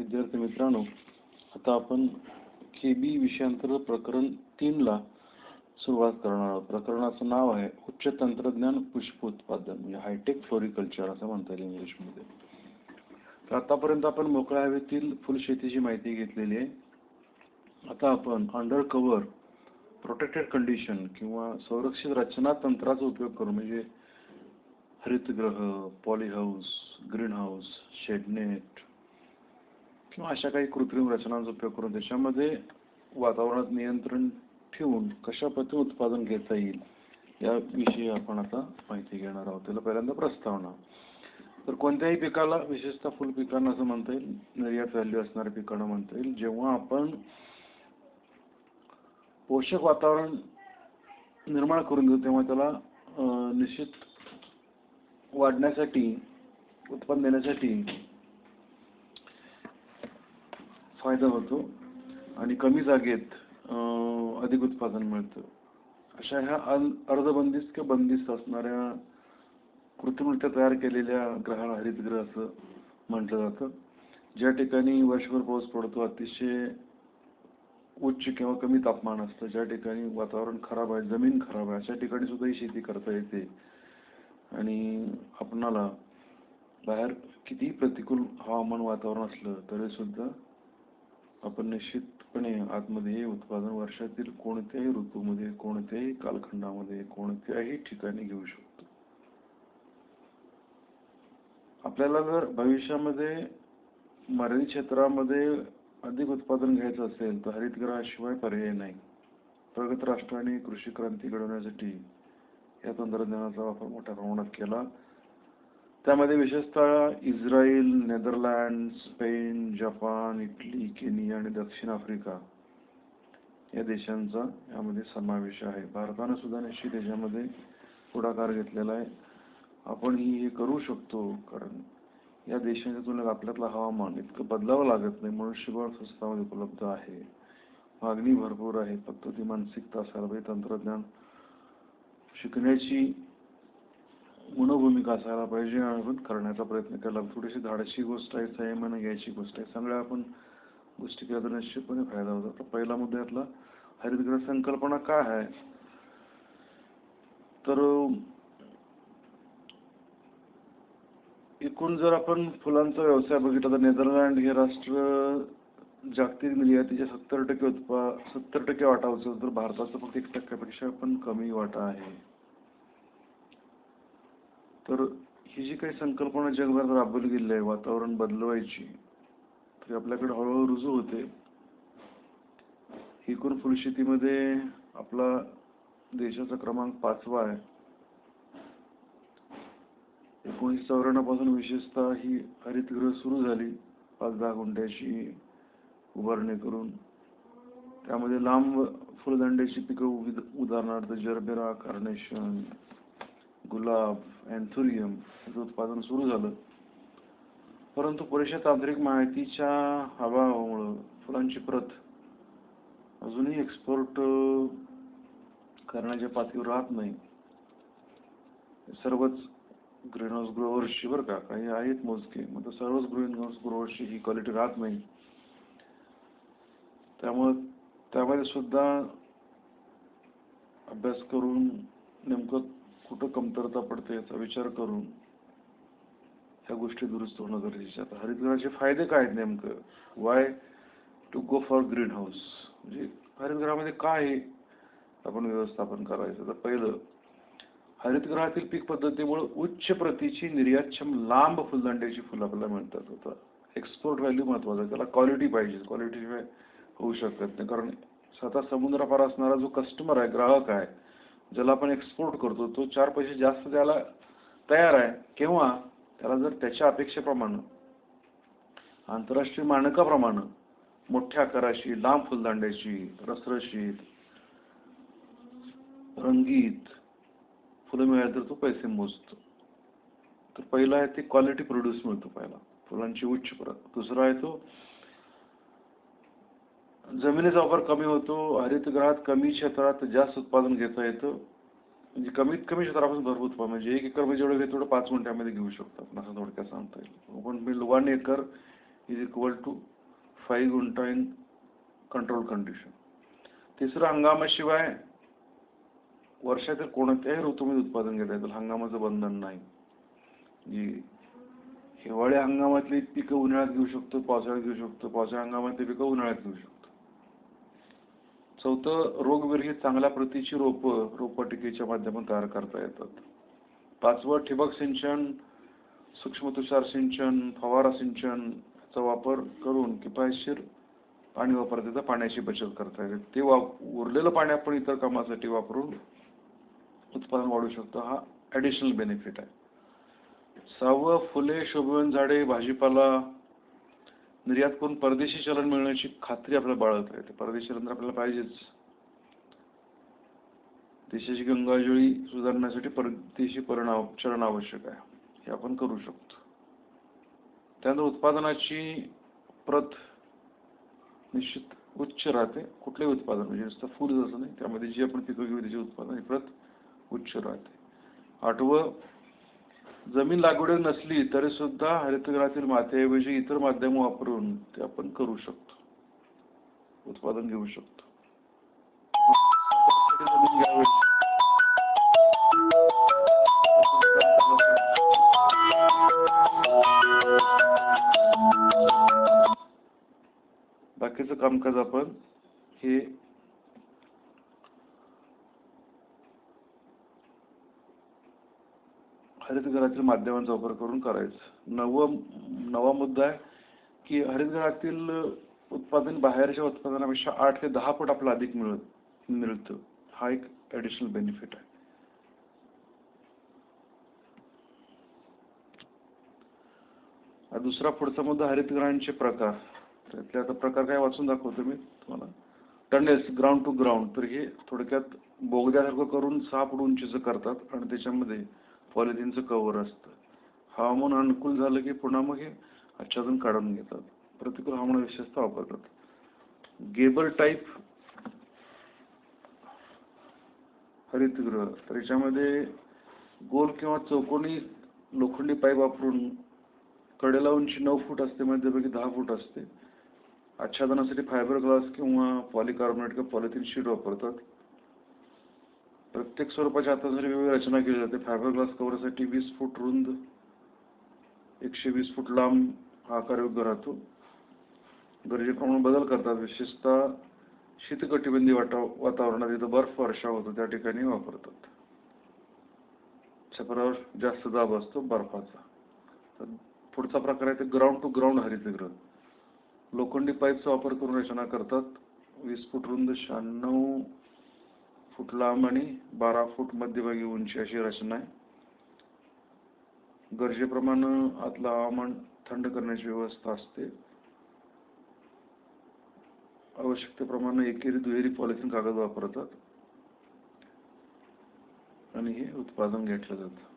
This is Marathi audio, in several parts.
विद्यार्थी मित्रांनो आता आपण के बी विषयांतर्गत प्रकरण तीनला सुरुवात करणार आहोत. प्रकरणाचं नाव आहे उच्च तंत्रज्ञान पुष्प उत्पादन म्हणजे हायटेक फ्लोरिकल्चर असं म्हणता येईल इंग्लिशमध्ये. तर आतापर्यंत आपण मोकळ्या हवेतील फुलशेतीची माहिती घेतलेली आहे. आता आपण अंडर कव्हर प्रोटेक्टेड कंडिशन किंवा संरक्षित रचना तंत्राचा उपयोग करून म्हणजे हरितगृह पॉलीहाऊस ग्रीन हाऊस शेडनेट किंवा अशा काही कृत्रिम रचनांचा उपयोग करून त्याच्यामध्ये वातावरणात नियंत्रण ठेवून कशा पद्धतीने उत्पादन घेता येईल याविषयी आपण आता माहिती घेणार आहोत. त्याला पहिल्यांदा प्रस्तावना. तर कोणत्याही पिकाला विशेषतः फुल पिकांना असं म्हणता येईल निर्यात व्हॅल्यू असणाऱ्या पिकांना म्हणता येईल जेव्हा आपण पोषक वातावरण निर्माण करून देतो तेव्हा त्याला निश्चित वाढण्यासाठी उत्पन्न देण्यासाठी फायदा होतो आणि कमी जागेत अधिक उत्पादन मिळतं. अशा ह्या अर्धबंदिस्त किंवा बंदिस्त असणाऱ्या कृत्रिमरित्या तयार केलेल्या ग्रहाला हरितगृह असं म्हटलं जातं. ज्या ठिकाणी वर्षभर पाऊस पडतो अतिशय उच्च किंवा कमी तापमान असतं. ज्या ठिकाणी वातावरण खराब आहे जमीन खराब आहे अशा ठिकाणी सुद्धा ही शेती करता येते. आणि आपणाला बाहेर कितीही प्रतिकूल हवामान वातावरण असलं तरी सुद्धा आपण निश्चितपणे आतमध्ये हे उत्पादन वर्षातील कोणत्याही ऋतूमध्ये कोणत्याही कालखंडामध्ये कोणत्याही ठिकाणी घेऊ शकतो. आपल्याला जर भविष्यामध्ये मर्यादित क्षेत्रामध्ये अधिक उत्पादन घ्यायचं असेल तर हरितगृहाशिवाय पर्याय नाही. प्रगत राष्ट्राने कृषी क्रांती घडवण्यासाठी या तंत्रज्ञानाचा वापर मोठ्या प्रमाणात केला. त्यामध्ये विशेषतः Israel Netherland Spain Japan Italy Kenya आणि दक्षिण आफ्रिका या देशांचा यामध्ये समावेश आहे. भारतानं सुद्धा निश्चित याच्यामध्ये पुढाकार घेतलेला आहे. आपण ही हे करू शकतो कारण या देशांच्या तुलनेत आपल्यातलं हवामान इतकं बदलावं लागत नाही मनुष्यबळ स्वस्तामध्ये उपलब्ध आहे. मागणी भरपूर आहे फक्त ती मानसिकता असायला पाहिजे तंत्रज्ञान शिकण्याची मनोभूमिका असायला पाहिजे आपण करण्याचा प्रयत्न केला. थोडीशी धाडशी गोष्ट आहे संयमानं घ्यायची गोष्ट आहे. सगळ्या आपण गोष्टी केल्या तर निश्चितपणे फायदा होतो. तर पहिला मुद्दा यातला हरितगृह संकल्पना काय आहे? तर एकूण जर आपण फुलांचा व्यवसाय बघितला तर नेदरलँड हे राष्ट्र जागतिक निर्यातीच्या सत्तर टक्के उत्पा सत्तर टक्के वाटा उचलतो. तर भारताचा फक्त एक टक्क्यापेक्षा पण कमी वाटा आहे. तर ही जी काही संकल्पना जगभरात राबवली गेली आहे वातावरण बदलवायची ती आपल्याकडे हळूहळू रुजू होते. एकूण फुलशेतीमध्ये आपला देशाचा क्रमांक पाचवा आहे. एकोणीसशे चौऱ्याण्णवपासून विशेषतः ही हरितगृह सुरू झाली. पाच दहा गुंठ्याची उभारणी करून त्यामध्ये लांब फुलदांड्याची पिकं उभी उदाहरणार्थ जरबेरा कार्नेशन गुलाब अँथुरियम याचं उत्पादन सुरू झालं. परंतु पुरेशा तांत्रिक माहितीच्या अभावामुळं फुलांची प्रत अजूनही एक्सपोर्ट करण्याच्या पातळीवर राहत नाही. सर्वच ग्रीन हाऊस ग्रोवर्सची बरं का काही आहेत मोजके मग तर सर्वच ग्रीन हाऊस ग्रोवर्सची ही क्वालिटी राहत नाही. त्यामुळं त्यामध्ये सुद्धा अभ्यास करून नेमकं कुठं कमतरता पडते याचा विचार करून ह्या गोष्टी दुरुस्त होणं गरजेचं आता हरितगृहाचे फायदे काय आहेत नेमकं? Why to go for green house म्हणजे हरितगृहामध्ये काय आहे आपण व्यवस्थापन करायचं? तर पहिलं हरितगृहातील पीक पद्धतीमुळे उच्च प्रतीची निर्यातक्षम लांब फुलदांड्याची फुलं आपल्याला मिळतात. आता एक्सपोर्ट व्हॅल्यू महत्वाचं त्याला क्वालिटी पाहिजे. क्वालिटीशिवाय होऊ शकत नाही. कारण स्वतः समुद्रापार असणारा जो कस्टमर आहे ग्राहक आहे ज्याला आपण एक्सपोर्ट करतो तो चार पैसे जास्त द्यायला तयार आहे. किंवा त्याला जर त्याच्या अपेक्षेप्रमाणे आंतरराष्ट्रीय मानकाप्रमाणे मोठ्या आकाराशी लांब फुलदांड्याची रसरशीत रंगीत फुलं मिळाली तर तो पैसे मोजतो. तर पहिला आहे ते क्वालिटी प्रोड्यूस मिळतो पहिला. फुलांची उच्च प्रत. दुसरा आहे तो जमिनीचा वापर कमी होतो हरितगृहात कमी क्षेत्रात जास्त उत्पादन घेता येतं. म्हणजे कमीत कमी क्षेत्रापासून भरपूर उत्पादन म्हणजे एक एकर म्हणजे जेवढं घेतो तेवढं पाच मिनिटामध्ये घेऊ शकतो आपण असं थोडक्यात सांगता येईल. पण मी one acre is equal to five guntha in control condition तिसरं हंगामाशिवाय वर्षातील कोणत्याही ऋतूमध्ये उत्पादन घेता येतं. हंगामाचं बंधन नाही. जी हिवाळी हंगामातली पिकं उन्हाळ्यात घेऊ शकतो पावसाळ्यात घेऊ शकतो पावसाळ्या हंगामातली पिकं उन्हाळ्यात घेऊ शकतो. चौथं रोगविरहित चांगल्या प्रतीची रोपं रोपवाटिकेच्या माध्यमातून तयार करता येतात. पाचवं ठिबक सिंचन सूक्ष्म तुषार सिंचन फवारा सिंचनचा वापर करून किफायतशीर पाणी वापरता येतं पाण्याची बचत करता येते. ते वाप उरलेलं पाणी आपण इतर कामासाठी वापरून उत्पादन वाढवू शकतो. हा ॲडिशनल बेनिफिट आहे. सहावं फुले शोभवन झाडे भाजीपाला म्हणजे निर्यात करून परदेशी चलन मिळण्याची खात्री आपल्याला बाळगता येते. परदेशी चलन तर आपल्याला पाहिजेच. देशाची गंगाजळी सुधारण्यासाठी परदेशी परिणाम चलन आवश्यक आहे. हे आपण करू शकतो. त्यानंतर उत्पादनाची प्रत निश्चित उच्च राहते. कुठलेही उत्पादन म्हणजे नुसतं फूड जसं नाही. त्यामध्ये जी आपण पिकं घेऊ त्याचे उत्पादन ही प्रत उच्च राहते. आठवं जमीन लागवड नसली तरी सुद्धा हरितगृहातील मातीऐवजी इतर माध्यम वापरून ते आपण करू शकतो उत्पादन घेऊ शकतो जमीन घ्यावी. बाकीचं कामकाज आपण हे हरितगृहातील माध्यमांचा वापर करून करायचं. नवं नवा मुद्दा आहे की हरितगृहातील उत्पादन बाहेरच्या उत्पादनापेक्षा आठ ते दहा पट आपला अधिक मिळत मिळतं. हा एक ॲडिशनल बेनिफिट आहे. दुसरा पुढचा मुद्दा हरितग्रहांचे प्रकार. त्यातले आता प्रकार काय वाचून दाखवतो मी तुम्हाला. टनेल्स ग्राउंड टू ग्राउंड तर हे थोडक्यात बोगद्यासारखं करून सहा फूट उंचीचं करतात आणि त्याच्यामध्ये पॉलिथिनचं कव्हर असतं. हवामान अनुकूल झालं की पुन्हा मग हे आच्छादन काढून घेतात. प्रतिकूल हवामान विशेषतः वापरतात. गेबल टाईप हरितगृह. तर याच्यामध्ये गोल किंवा चौकोनी लोखंडी पाईप वापरून कडेला उंची नऊ फूट असते मध्यपैकी दहा फूट असते. आच्छादनासाठी फायबर ग्लास किंवा पॉलिकार्बोनेट किंवा पॉलिथिन शीट वापरतात. प्रत्येक स्वरूपाच्या हातासाठी वेगवेगळी रचना केली जाते फायबर ग्लास कव्हरसाठी वीस फूट रुंद एकशे वीस फूट लांब हा आकार योग्य राहतो गरजेप्रमाणे बदल करतात. विशेषतः शीतकटिबंधी वाटा वातावरणात जिथं बर्फ वर्षा होतो त्या ठिकाणी वापरतात. छपरावर जास्त दाब असतो बर्फाचा. तर पुढचा प्रकार आहे ते ग्राउंड टू ग्राउंड हरितगृह. लोखंडी पाईपचा वापर करून रचना करतात. वीस फूट रुंद शहाण्णव फूट लांब आणि बारा फूट मध्यभागी उंची अशी रचना आहे. गरजेप्रमाणे आतलं हवामान थंड करण्याची व्यवस्था असते. आवश्यकतेप्रमाणे एकेरी दुहेरी पॉलिथिन कागद वापरतात. आणि हे उत्पादन घेतलं जातं.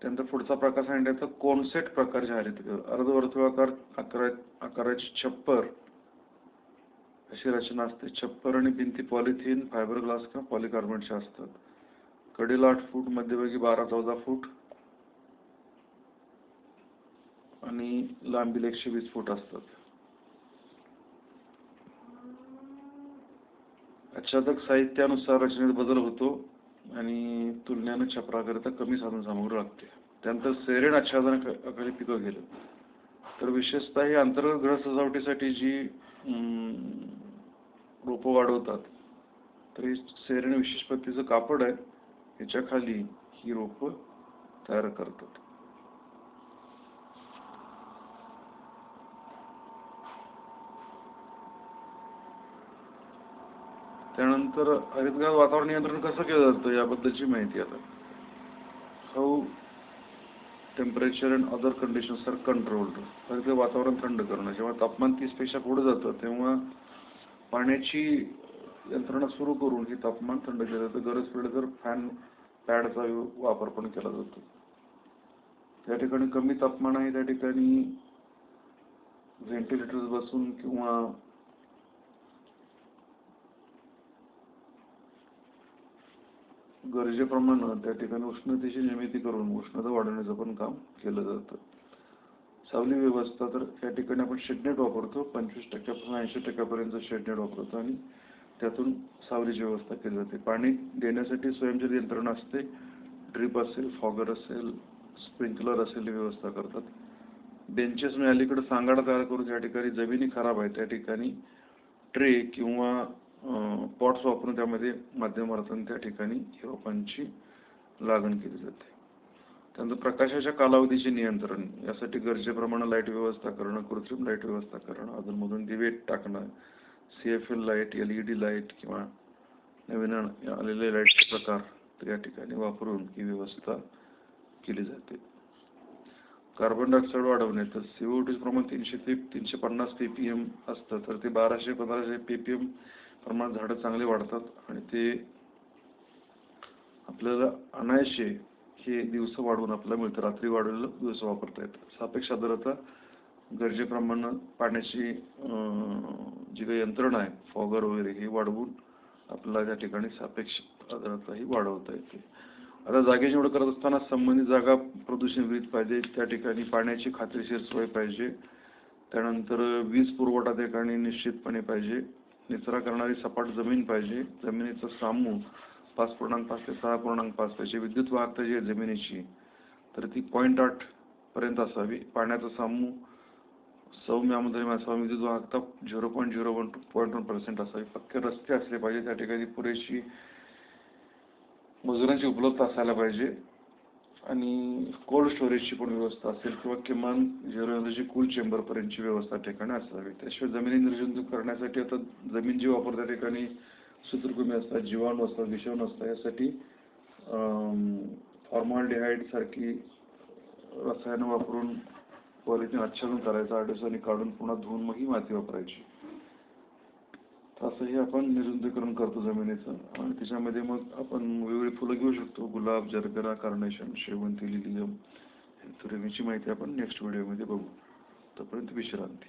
त्यानंतर पुढचा प्रकार सांगितल्याचा कोनसेट प्रकारचे हरितगृह अर्धवर्तुळाकार अकरा आकाराची छप्पर अशी रचना असते. छप्पर आणि भिंती पॉलिथिन फायबर ग्लास किंवा पॉलिकार्बोनेटच्या असतात. कडेला आठ फूट मध्यभागी बारा चौदा फूट आणि लांबीला एकशे वीस फूट असतात. आच्छादक साहित्यानुसार रचनेत बदल होतो आणि तुलनेनं छपराकरिता कमी साधन सामग्री लागते. त्यानंतर सेरेन आच्छादनाखाली पिकं गेलं तर विशेषतः ही अंतर्गत ग्रह सजावटीसाठी जी रोपं वाढवतात. तर हे सेरेन विशेष पद्धतीचं कापड आहे. याच्या खाली ही रोपं तयार करतात. त्यानंतर हरितगृहात वातावरण नियंत्रण कसं केलं जातं याबद्दलची माहिती आता. How temperature and other conditions are controlled हरितगृह वातावरण थंड करणं. जेव्हा तापमान तीसपेक्षा पुढे जातं तेव्हा पाण्याची यंत्रणा सुरू करून हे तापमान थंड केलं जातं गरज पडली तर फॅन पॅडचा वापर पण केला जातो. त्या ठिकाणी कमी तापमान आहे त्या ठिकाणी व्हेंटिलेटर्स बसून किंवा गरजेप्रमाणे त्या ठिकाणी उष्णतेची निर्मिती करून उष्णता वाढवण्याचं पण काम केलं जातं. सावली व्यवस्था तर या ठिकाणी आपण शेडनेट वापरतो. पंचवीस टक्क्यापासून ऐंशी टक्क्यापर्यंत शेडनेट वापरतो आणि त्यातून सावलीची व्यवस्था केली जाते. पाणी देण्यासाठी स्वयंचलित यंत्रणा असते. ड्रीप असेल फॉगर असेल स्प्रिंकलर असेल ही व्यवस्था करतात. बेंचेस मी अलीकडे सांगाडा तयार करून ज्या ठिकाणी जमिनी खराब आहे त्या ठिकाणी ट्रे किंवा पॉट्स वापरून त्यामध्ये माध्यमातून त्या ठिकाणी रोपांची लागण केली जाते. त्यानंतर प्रकाशाच्या कालावधीचे नियंत्रण यासाठी गरजेप्रमाणे लाइट व्यवस्था करणं कृत्रिम लाइट व्यवस्था करणं अधूनमधून दिवे टाकणं C F L light L E D light किंवा नवीन आलेले लाईटचे प्रकार या ठिकाणी वापरून ही व्यवस्था केली जाते. कार्बन डायऑक्साईड वाढवणे तर सी ओ टीचं प्रमाण तीनशे ते तीनशे पन्नास पी पी एम असतं तर ते बाराशे पंधराशे पी पी एम प्रमाणात झाडं चांगली वाढतात आणि ते आपल्याला अनायशे हे दिवस वाढवून आपल्याला मिळतं. रात्री वाढवलेलं दिवस वापरता येतं. सापेक्ष आर्द्रता गरजेप्रमाणे पाण्याची जी काही यंत्रणा आहे फॉगर वगैरे हे वाढवून आपल्याला त्या ठिकाणी सापेक्ष आर्द्रता ही वाढवता येते. आता जागेची निवड करत असताना संबंधित जागा प्रदूषण विहित पाहिजे त्या ठिकाणी पाण्याची खात्रीशीर सोय पाहिजे. त्यानंतर वीज पुरवठा त्या ठिकाणी निश्चितपणे पाहिजे. निचरा करणारी सपाट जमीन पाहिजे. जमिनीचा सामू पाच पूर्णांक पाच ते सहा पूर्णांक पाच पाहिजे विद्युत वाहकता जी आहे जमिनीची तर ती पॉईंट आठ पर्यंत असावी. पाण्याचा सामू सौम्य असावा विद्युत वाहकता zero point zero one point one percent असावी. पक्के रस्ते असले पाहिजे त्या ठिकाणी पुरेशी मजुरांची उपलब्धता असायला पाहिजे. आणि कोल्ड स्टोरेजची पण व्यवस्था असेल किंवा किमान झिरो एनर्जी कूल चेंबरपर्यंतची व्यवस्था ठिकाणी असावी. त्याशिवाय जमिनी निर्जंतुक करण्यासाठी आता जमीन जी वापर त्या ठिकाणी सूत्रकृमी असतात जीवाणू असतात विषाणू असतात यासाठी फॉर्माल्डिहाईड सारखी रसायनं वापरून पॉलिथिन आच्छादन करायचं आठ दिवसांनी काढून पुन्हा धुवून मग ही माती वापरायची. असंही आपण निरुंदीकरण करतो जमिनीचं आणि त्याच्यामध्ये मग आपण वेगवेगळी फुलं घेऊ शकतो गुलाब जरगरा कार्नेशन शेवंती लिलियम तुरेमीची माहिती आपण नेक्स्ट व्हिडिओमध्ये बघू. तोपर्यंत विश्रांती.